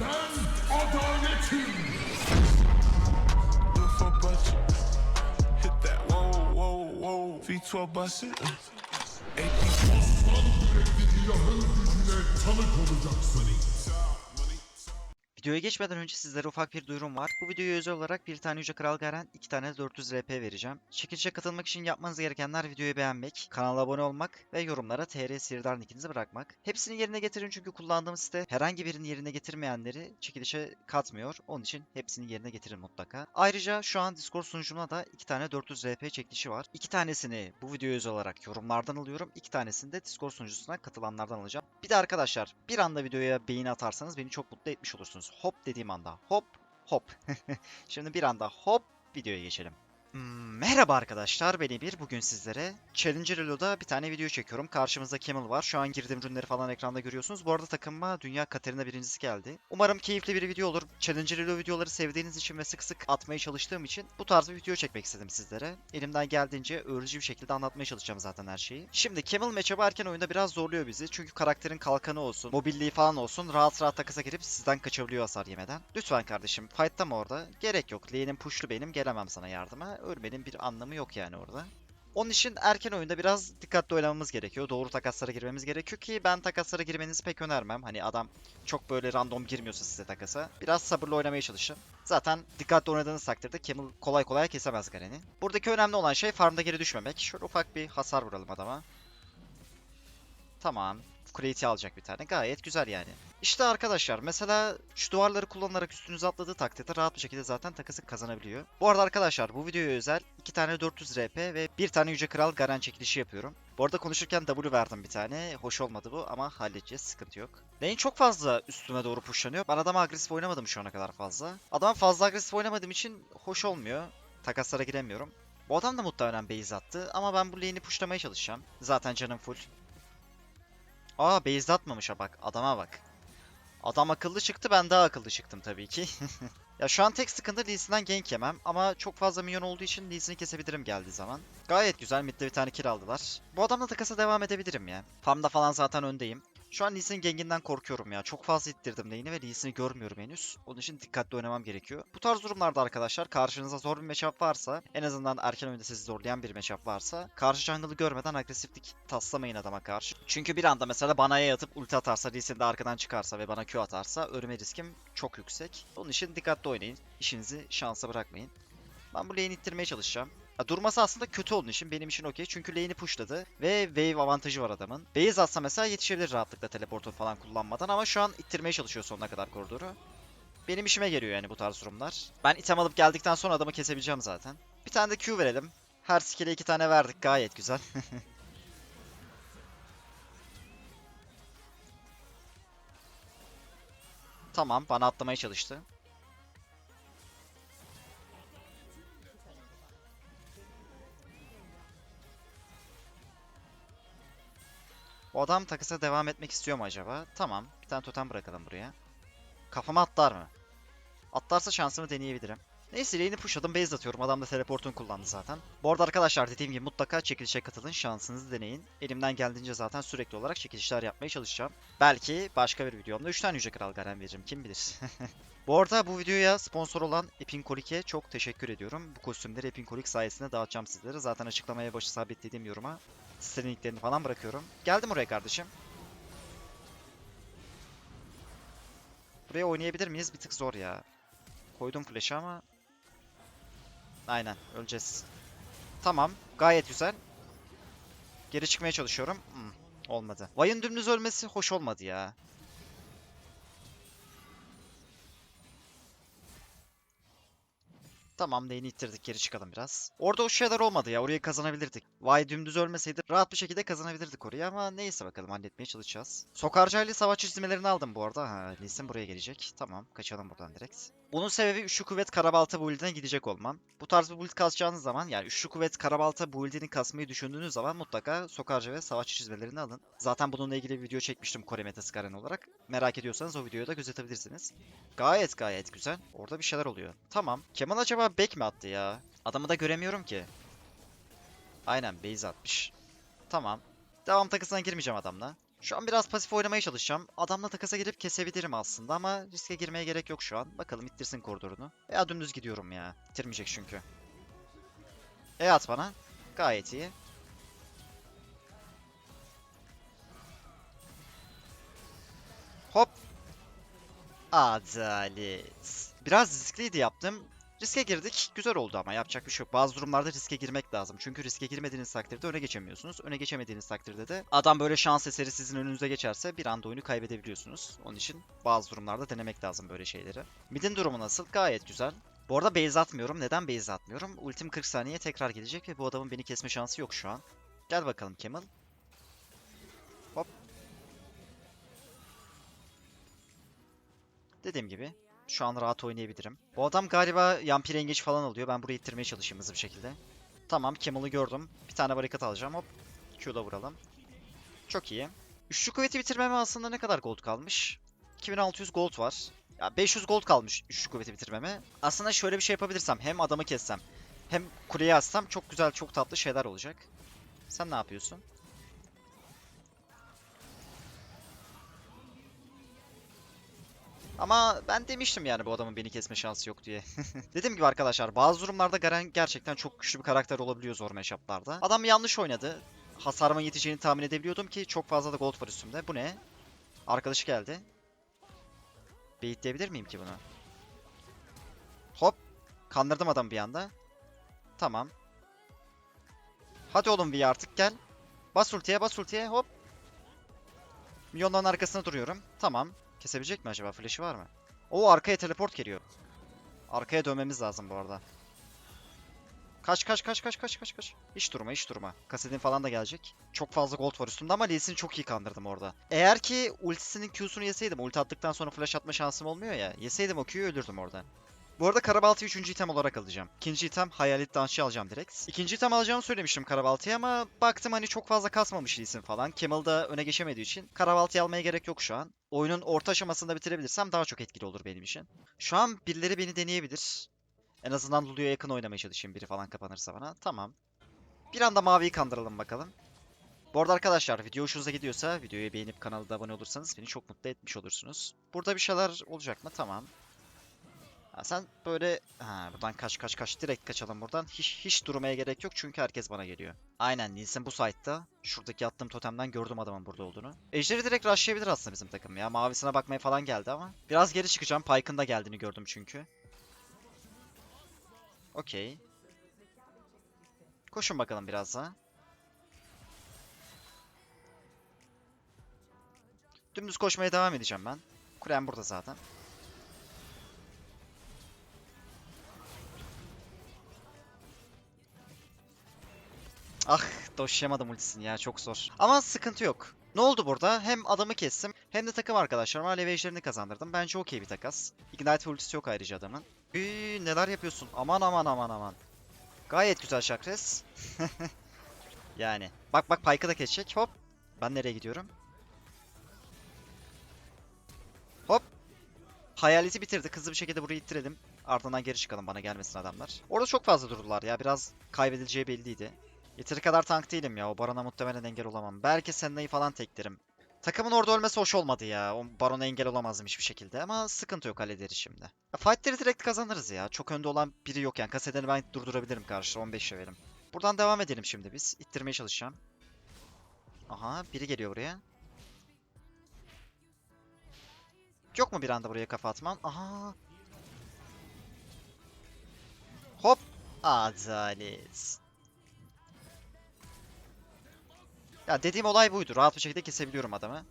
Ben adaletim. Look for budget. Hit that whoa, whoa, whoa. V12 bust it. Aslan yürekli ilahın gücüne tanık olacaksın. Videoya geçmeden önce sizlere ufak bir duyurum var. Bu videoya özel olarak bir tane Yüce Kral Garen, iki tane 400 RP vereceğim. Çekilişe katılmak için yapmanız gerekenler videoyu beğenmek, kanala abone olmak ve yorumlara TR Sihirdar nickinizi bırakmak. Hepsini yerine getirin çünkü kullandığım site herhangi birini yerine getirmeyenleri çekilişe katmıyor. Onun için hepsini yerine getirin mutlaka. Ayrıca şu an Discord sunucumda da iki tane 400 RP çekilişi var. İki tanesini bu videoya özel olarak yorumlardan alıyorum. İki tanesini de Discord sunucusuna katılanlardan alacağım. Bir de arkadaşlar bir anda videoya beğeni atarsanız beni çok mutlu etmiş olursunuz. Hop dediğim anda hop hop. Şimdi bir anda hop videoya geçelim. Hmm, Merhaba arkadaşlar ben Emir. Bugün sizlere Challenger Elo'da bir tane video çekiyorum. Karşımızda Camel var. Şu an girdiğim ürünleri falan ekranda görüyorsunuz. Bu arada takımıma Dünya Katerina birincisi geldi. Umarım keyifli bir video olur. Challenger Elo videoları sevdiğiniz için ve sık sık atmaya çalıştığım için bu tarz bir video çekmek istedim sizlere. Elimden geldiğince öğretici bir şekilde anlatmaya çalışacağım zaten her şeyi. Şimdi Camel matchup'ı erken oyunda biraz zorluyor bizi. Çünkü karakterin kalkanı olsun, mobilliği falan olsun rahat rahat takasa girip sizden kaçabiliyor hasar yemeden. Lütfen kardeşim fight'ta mı orada? Gerek yok. Lane'in push'lu benim gelemem sana yardıma. Ölmenin bir anlamı yok yani orada. Onun için erken oyunda biraz dikkatli oynamamız gerekiyor. Doğru takaslara girmemiz gerekiyor ki ben takaslara girmenizi pek önermem. Hani adam çok böyle random girmiyorsa size takasa. Biraz sabırlı oynamaya çalışın. Zaten dikkatli oynadığınız takdirde Camel kolay kolay kesemez Garen'i. Buradaki önemli olan şey farmda geri düşmemek. Şöyle ufak bir hasar vuralım adama. Tamam. Crate'i alacak bir tane. Gayet güzel yani. İşte arkadaşlar mesela şu duvarları kullanarak üstünüze atladığı takdirde rahat bir şekilde zaten takası kazanabiliyor. Bu arada arkadaşlar bu videoya özel 2 tane 400 RP ve 1 tane Yüce Kral Garen çekilişi yapıyorum. Bu arada konuşurken W verdim bir tane. Hoş olmadı bu ama halledeceğiz. Sıkıntı yok. Lane çok fazla üstüme doğru pushlanıyor. Ben adama agresif oynamadım şu ana kadar fazla. Adama fazla agresif oynamadığım için hoş olmuyor. Takaslara giremiyorum. Bu adam da muhtemelen base attı ama ben bu lane'i pushlamaya çalışacağım. Zaten canım full. Aa base atmamış ha bak. Adama bak. Adam akıllı çıktı ben daha akıllı çıktım tabii ki. ya şu an tek sıkıntı Lee Sin'den gank yemem ama çok fazla minyon olduğu için Lee kesebilirim geldiği zaman. Gayet güzel midde bir tane kill aldılar. Bu adamla takasa devam edebilirim ya. Farmda falan zaten öndeyim. Şu an Lee Sin'in ganginden korkuyorum ya. Çok fazla ittirdim lane'i ve Lee Sin'i görmüyorum henüz. Onun için dikkatli oynamam gerekiyor. Bu tarz durumlarda arkadaşlar karşınıza zor bir matchup varsa en azından erken oyunda sizi zorlayan bir matchup varsa karşı jungle'ı görmeden agresiflik taslamayın adama karşı. Çünkü bir anda mesela bana E atıp ulti atarsa Lee Sin de arkadan çıkarsa ve bana Q atarsa ölme riskim çok yüksek. Onun için dikkatli oynayın. İşinizi şansa bırakmayın. Ben bu lane'i ittirmeye çalışacağım. Ya durması aslında kötü onun için. Benim için okey. Çünkü lane'i pushladı. Ve wave avantajı var adamın. Base atsa mesela yetişebilir rahatlıkla teleportu falan kullanmadan. Ama şu an ittirmeye çalışıyor sonuna kadar koridoru. Benim işime geliyor yani bu tarz durumlar. Ben item alıp geldikten sonra adamı kesebileceğim zaten. Bir tane de Q verelim. Her skill'e iki tane verdik. Gayet güzel. tamam. Bana atlamaya çalıştı. Bu adam takısa devam etmek istiyor mu acaba? Tamam. Bir tane totem bırakalım buraya. Kafama atlar mı? Atlarsa şansımı deneyebilirim. Neyse lane'i pushladım base atıyorum. Adam da teleportunu kullandı zaten. Bu arada arkadaşlar dediğim gibi mutlaka çekilişe katılın. Şansınızı deneyin. Elimden geldiğince zaten sürekli olarak çekilişler yapmaya çalışacağım. Belki başka bir videomda 3 tane Yüce Kral Garen veririm. Kim bilir. bu arada bu videoya sponsor olan Epinkolik'e çok teşekkür ediyorum. Bu kostümleri Epinkolik sayesinde dağıtacağım sizlere. Zaten açıklamaya başı sabitlediğim yoruma sitenin linklerini falan bırakıyorum. Geldim oraya kardeşim. Buraya oynayabilir miyiz? Bir tık zor ya. Koydum flash'ı ama Aynen öleceğiz. Tamam gayet güzel. Geri çıkmaya çalışıyorum. Hmm, olmadı. Vay'ın dümdüz ölmesi hoş olmadı ya. Tamam lane'i ittirdik geri çıkalım biraz. Orada o şeyler olmadı ya orayı kazanabilirdik. Vay dümdüz ölmeseydi rahat bir şekilde kazanabilirdik orayı ama neyse bakalım halletmeye çalışacağız. Sokarcaylı savaş çizmelerini aldım bu arada. Ha Lee Sin buraya gelecek. Tamam kaçalım buradan direkt. Bunun sebebi üçlü kuvvet karabalta build'ine gidecek olmam. Bu tarz bir build kasacağınız zaman yani üçlü kuvvet karabalta build'ini kasmayı düşündüğünüz zaman mutlaka sokarca ve savaşçı çizmelerini alın. Zaten bununla ilgili bir video çekmiştim Kore Metası Garen olarak. Merak ediyorsanız o videoyu da gözetebilirsiniz. Gayet gayet güzel. Orada bir şeyler oluyor. Tamam. Kemal acaba back mi attı ya? Adamı da göremiyorum ki. Aynen base atmış. Tamam. Devam takısına girmeyeceğim adamla. Şu an biraz pasif oynamaya çalışacağım. Adamla takasa girip kesebilirim aslında ama riske girmeye gerek yok şu an. Bakalım ittirsin koridorunu. Veya dümdüz gidiyorum ya. İttirmeyecek çünkü. E at bana. Gayet iyi. Hop. Adalet. Biraz riskliydi yaptım. Riske girdik. Güzel oldu ama yapacak bir şey yok. Bazı durumlarda riske girmek lazım. Çünkü riske girmediğiniz takdirde öne geçemiyorsunuz. Öne geçemediğiniz takdirde de adam böyle şans eseri sizin önünüze geçerse bir anda oyunu kaybedebiliyorsunuz. Onun için bazı durumlarda denemek lazım böyle şeyleri. Mid'in durumu nasıl? Gayet güzel. Bu arada base atmıyorum. Neden base atmıyorum? Ultim 40 saniye tekrar gelecek ve bu adamın beni kesme şansı yok şu an. Gel bakalım Kemal. Hop. Dediğim gibi şu an rahat oynayabilirim. Bu adam galiba Yampir Engage falan alıyor. Ben burayı ittirmeye çalışayım hızlı bir şekilde. Tamam Kemal'ı gördüm. Bir tane barikat alacağım. Hop. Q'da vuralım. Çok iyi. Üçlü kuvveti bitirmeme aslında ne kadar gold kalmış? 2600 gold var. Ya 500 gold kalmış üçlü kuvveti bitirmeme. Aslında şöyle bir şey yapabilirsem hem adamı kessem hem kuleyi açsam çok güzel çok tatlı şeyler olacak. Sen ne yapıyorsun? Ama ben demiştim yani bu adamın beni kesme şansı yok diye. Dediğim gibi arkadaşlar bazı durumlarda Garen gerçekten çok güçlü bir karakter olabiliyor zor matchup'larda. Adam yanlış oynadı. Hasarıma yeteceğini tahmin edebiliyordum ki çok fazla da gold var üstümde. Bu ne? Arkadaşı geldi. Baitleyebilir miyim ki bunu? Hop. Kandırdım adam bir anda. Tamam. Hadi oğlum V artık gel. Bas ultiye bas ultiye hop. Milyonların arkasında duruyorum. Tamam. Kesebilecek mi acaba? Flash'ı var mı? Oo arkaya teleport geliyor. Arkaya dönmemiz lazım bu arada. Kaç kaç kaç kaç kaç kaç kaç. Hiç durma hiç durma. Kasedin falan da gelecek. Çok fazla gold var üstümde ama Lee Sin'i çok iyi kandırdım orada. Eğer ki ultisinin Q'sunu yeseydim, ulti attıktan sonra flash atma şansım olmuyor ya. Yeseydim o Q'yu ölürdüm oradan. Bu arada Karabaltı'yı 3. item olarak alacağım. İkinci item Hayalet Dansçı alacağım direkt. İkinci item alacağımı söylemiştim Karabaltı'ya ama baktım hani çok fazla kasmamış isim falan. Kemal da öne geçemediği için Karabaltı'yı almaya gerek yok şu an. Oyunun orta aşamasında bitirebilirsem daha çok etkili olur benim için. Şu an birileri beni deneyebilir. En azından Lulu'ya yakın oynamaya çalışayım biri falan kapanırsa bana. Tamam. Bir anda maviyi kandıralım bakalım. Bu arada arkadaşlar video hoşunuza gidiyorsa videoyu beğenip kanala abone olursanız beni çok mutlu etmiş olursunuz. Burada bir şeyler olacak mı? Tamam. Ha, sen böyle ha, buradan kaç kaç kaç direkt kaçalım buradan. Hiç, hiç durmaya gerek yok çünkü herkes bana geliyor. Aynen Nils'in bu site'da. Şuradaki attığım totemden gördüm adamın burada olduğunu. Ejder'i direkt rushlayabilir aslında bizim takım ya. Mavisine bakmaya falan geldi ama. Biraz geri çıkacağım. Pyke'ın da geldiğini gördüm çünkü. Okey. Koşun bakalım biraz daha. Dümdüz koşmaya devam edeceğim ben. Kulem burada zaten. Ah doşlayamadım ultisini ya çok zor. Ama sıkıntı yok. Ne oldu burada? Hem adamı kestim hem de takım arkadaşlarıma alev ejderini kazandırdım. Bence okey bir takas. Ignite ultisi yok ayrıca adamın. Üy, neler yapıyorsun? Aman aman aman aman. Gayet güzel Şakres. yani. Bak bak Pyke'ı da kesecek. Hop. Ben nereye gidiyorum? Hop. Hayaleti bitirdik. Hızlı bir şekilde burayı ittirelim. Ardından geri çıkalım bana gelmesin adamlar. Orada çok fazla durdular ya. Biraz kaybedileceği belliydi. Yeteri kadar tank değilim ya. O Baron'a muhtemelen engel olamam. Belki Senna'yı falan teklerim. Takımın orada ölmesi hoş olmadı ya. O Baron'a engel olamazdım hiçbir şekilde ama sıkıntı yok hallederiz şimdi. Ya, fightleri direkt kazanırız ya. Çok önde olan biri yok yani. Kasedeni ben durdurabilirim karşı 15 levelim. Buradan devam edelim şimdi biz. İttirmeye çalışacağım. Aha biri geliyor buraya. Yok mu bir anda buraya kafa atmam? Aha. Hop. Adalet. Ya dediğim olay buydu. Rahat bir şekilde kesebiliyorum adamı.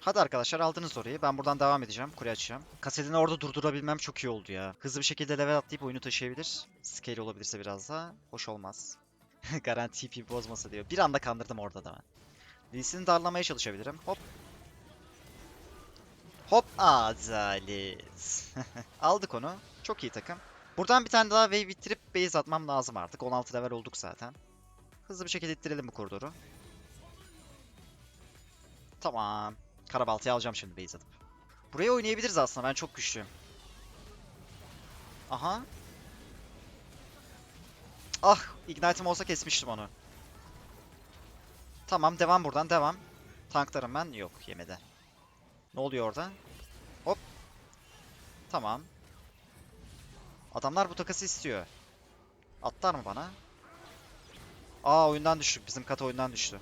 Hadi arkadaşlar aldınız orayı. Ben buradan devam edeceğim. Kule açacağım. Kasetini orada durdurabilmem çok iyi oldu ya. Hızlı bir şekilde level atlayıp oyunu taşıyabilir. Scale olabilirse biraz daha. Hoş olmaz. Garanti TP bozmasa diyor. Bir anda kandırdım orada da ben. Lee Sin'i darlamaya çalışabilirim. Hop. Hop. Adalet. Aldık onu. Çok iyi takım. Buradan bir tane daha wave bitirip base atmam lazım artık. 16 level olduk zaten. Hızlı bir şekilde ittirelim bu koridoru. Tamam. Karabaltayı alacağım şimdi base atıp. Buraya oynayabiliriz aslında. Ben çok güçlüyüm. Aha. Ah, Ignite'im olsa kesmiştim onu. Tamam, devam buradan, devam. Tanklarım ben yok yemede. Ne oluyor orada? Hop. Tamam. Adamlar bu takası istiyor. Atlar mı bana? Aa oyundan düştük. Bizim kat oyundan düştü.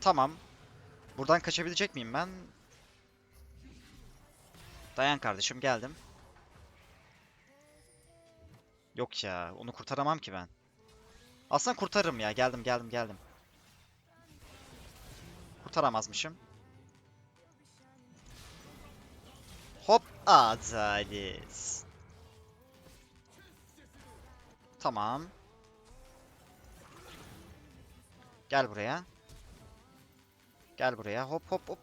Tamam. Buradan kaçabilecek miyim ben? Dayan kardeşim geldim. Yok ya onu kurtaramam ki ben. Aslında kurtarırım ya geldim geldim geldim. Kurtaramazmışım. Hop Adalis. Tamam. Gel buraya. Gel buraya. Hop hop hop.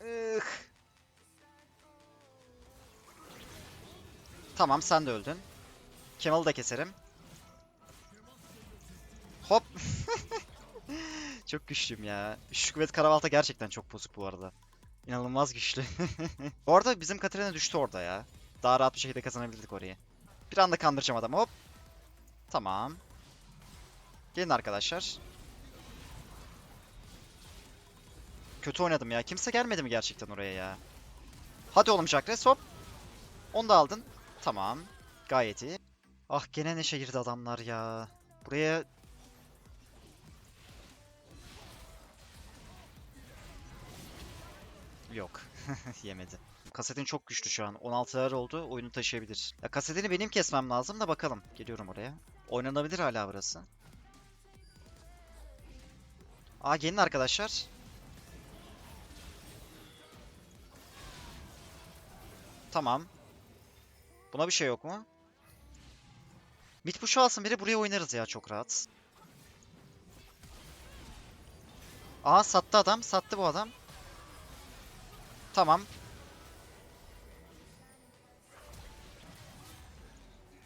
Ih. Tamam sen de öldün. Kemal'ı da keserim. Hop. çok güçlüyüm ya. Şüküvet Karabalta gerçekten çok bozuk bu arada. İnanılmaz güçlü. bu arada bizim Katarina düştü orada ya. Daha rahat bir şekilde kazanabilirdik orayı. Bir anda kandıracağım adamı hop. Tamam. Gelin arkadaşlar. Kötü oynadım ya. Kimse gelmedi mi gerçekten oraya ya? Hadi oğlum Jacques hop. Onu da aldın. Tamam. Gayet iyi. Ah gene neşe girdi adamlar ya. Buraya... Yok. Yemedi. Kasetin çok güçlü şu an. 16'lar oldu. Oyunu taşıyabilir. Ya kasetini benim kesmem lazım da bakalım. Geliyorum oraya. Oynanabilir hala burası. Aa gelin arkadaşlar. Tamam. Buna bir şey yok mu? Mid push'u alsın biri buraya oynarız ya çok rahat. Aa sattı adam. Sattı bu adam. Tamam.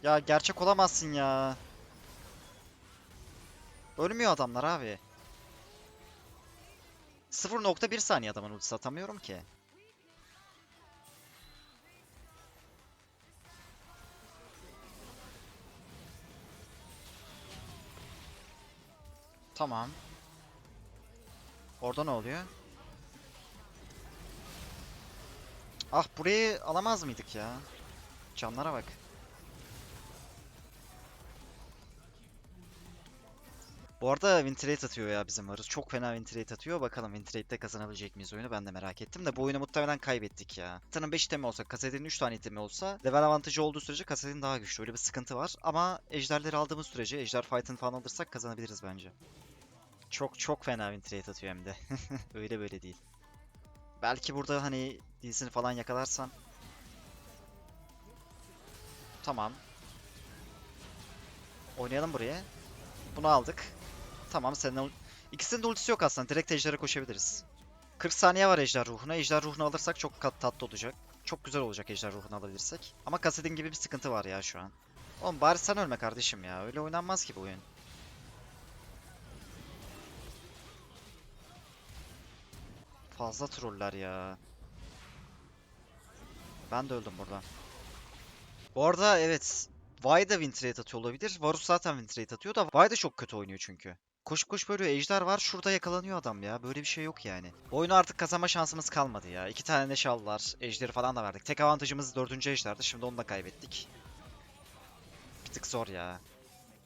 Ya gerçek olamazsın ya. Ölmüyor adamlar abi. 0.1 saniye adamın ultisi atamıyorum ki. Tamam. Orada ne oluyor? Ah burayı alamaz mıydık ya? Canlara bak. Bu arada Wintrate atıyor ya bizim Varus. Çok fena Wintrate atıyor. Bakalım Wintrate'de kazanabilecek miyiz oyunu ben de merak ettim de bu oyunu muhtemelen kaybettik ya. Tanın 5 itemi olsa, kasetin 3 tane itemi olsa level avantajı olduğu sürece kasetin daha güçlü. Öyle bir sıkıntı var. Ama ejderleri aldığımız sürece, ejder fight'ını falan alırsak kazanabiliriz bence. Çok çok fena Wintrate atıyor hem de. Öyle böyle değil. Belki burada hani dizini falan yakalarsam. Tamam. Oynayalım buraya. Bunu aldık. Tamam senin İkisinin de ultisi yok aslında. Direkt ejdere koşabiliriz. 40 saniye var ejder ruhuna. Ejder ruhunu alırsak çok kat tatlı olacak. Çok güzel olacak ejder ruhunu alabilirsek. Ama kasetin gibi bir sıkıntı var ya şu an. Oğlum bari sen ölme kardeşim ya. Öyle oynanmaz ki bu oyun. Fazla troller ya. Ben de öldüm burada. Bu arada evet. Vi de win trade atıyor olabilir. Varus zaten win trade atıyor da Vi de çok kötü oynuyor çünkü. Koş koş böyle ejder var. Şurada yakalanıyor adam ya. Böyle bir şey yok yani. Oyunu artık kazanma şansımız kalmadı ya. İki tane neşe aldılar. Ejderi falan da verdik. Tek avantajımız dördüncü ejderdi. Şimdi onu da kaybettik. Bir tık zor ya.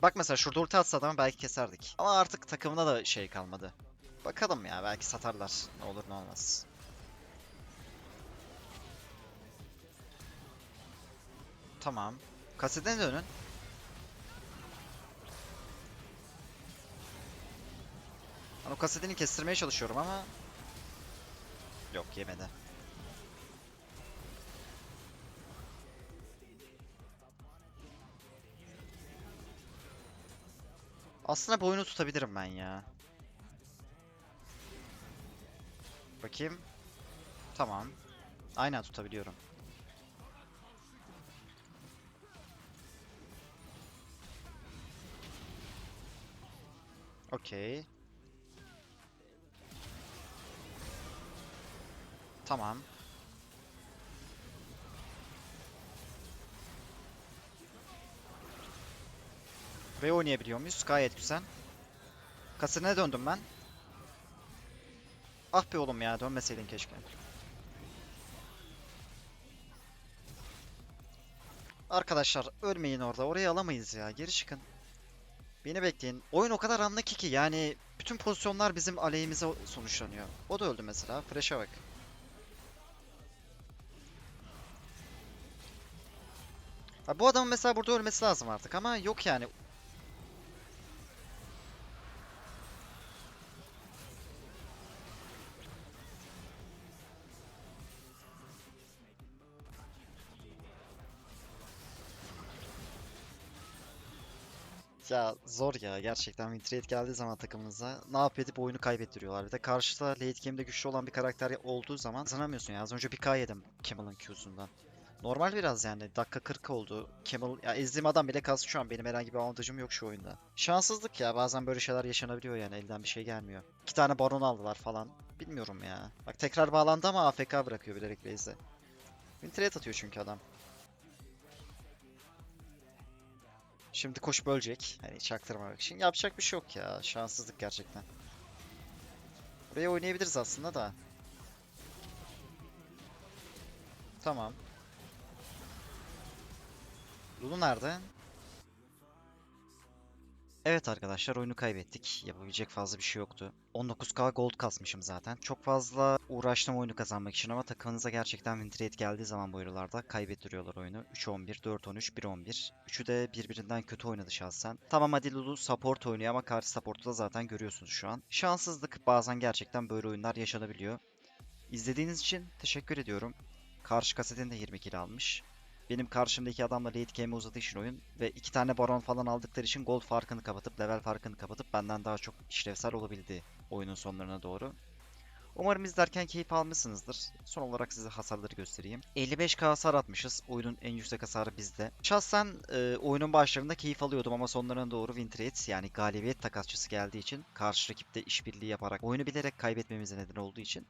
Bak mesela şurada ulti atsa adamı belki keserdik. Ama artık takımda da şey kalmadı. Bakalım ya belki satarlar. Ne olur ne olmaz. Tamam. Kaseden dönün. Ben o kasetini kestirmeye çalışıyorum ama... Yok yemedi. Aslında bu oyunu tutabilirim ben ya. Bakayım. Tamam. Aynen tutabiliyorum. Okey. Tamam. Ve oynayabiliyor muyuz? Gayet güzel. Kasırına döndüm ben. Ah be oğlum ya dönmeseydin keşke. Arkadaşlar ölmeyin orada. Orayı alamayız ya. Geri çıkın. Beni bekleyin. Oyun o kadar anlık ki yani bütün pozisyonlar bizim aleyhimize sonuçlanıyor. O da öldü mesela. Fresh'e bak. Ha, bu adamın mesela burada ölmesi lazım artık ama yok yani. Ya zor ya gerçekten win trade geldiği zaman takımınıza ne yap edip oyunu kaybettiriyorlar. Bir de karşıda late game'de güçlü olan bir karakter olduğu zaman kazanamıyorsun ya. Az önce bir K yedim Camel'ın Q'sundan. Normal biraz yani. Dakika 40 oldu. Camel ya ezdiğim adam bile kalsın şu an. Benim herhangi bir avantajım yok şu oyunda. Şanssızlık ya. Bazen böyle şeyler yaşanabiliyor yani. Elden bir şey gelmiyor. İki tane baron aldılar falan. Bilmiyorum ya. Bak tekrar bağlandı ama AFK bırakıyor bilerek base'de. Win trade atıyor çünkü adam. Şimdi koş bölecek. Hani çaktırmamak için. Yapacak bir şey yok ya. Şanssızlık gerçekten. Buraya oynayabiliriz aslında da. Tamam. Lulu nerede? Evet arkadaşlar oyunu kaybettik. Yapabilecek fazla bir şey yoktu. 19k gold kasmışım zaten. Çok fazla uğraştım oyunu kazanmak için ama takımınıza gerçekten win geldiği zaman bu yıllarda kaybettiriyorlar oyunu. 3-11, 4-13, 1-11. Üçü de birbirinden kötü oynadı şahsen. Tamam hadi Lulu support oynuyor ama karşı support'u da zaten görüyorsunuz şu an. Şanssızlık bazen gerçekten böyle oyunlar yaşanabiliyor. İzlediğiniz için teşekkür ediyorum. Karşı kasetin de 20 kill almış. Benim karşımdaki adamla late game uzadığı için oyun ve iki tane baron falan aldıkları için gold farkını kapatıp level farkını kapatıp benden daha çok işlevsel olabildi oyunun sonlarına doğru. Umarım izlerken keyif almışsınızdır. Son olarak size hasarları göstereyim. 55k hasar atmışız. Oyunun en yüksek hasarı bizde. Şahsen e, oyunun başlarında keyif alıyordum ama sonlarına doğru win trade yani galibiyet takasçısı geldiği için karşı rakipte işbirliği yaparak oyunu bilerek kaybetmemize neden olduğu için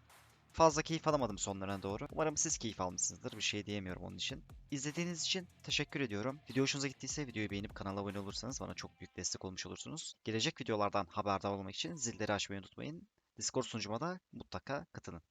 fazla keyif alamadım sonlarına doğru. Umarım siz keyif almışsınızdır. Bir şey diyemiyorum onun için. İzlediğiniz için teşekkür ediyorum. Video hoşunuza gittiyse videoyu beğenip kanala abone olursanız bana çok büyük destek olmuş olursunuz. Gelecek videolardan haberdar olmak için zilleri açmayı unutmayın. Discord sunucuma da mutlaka katılın.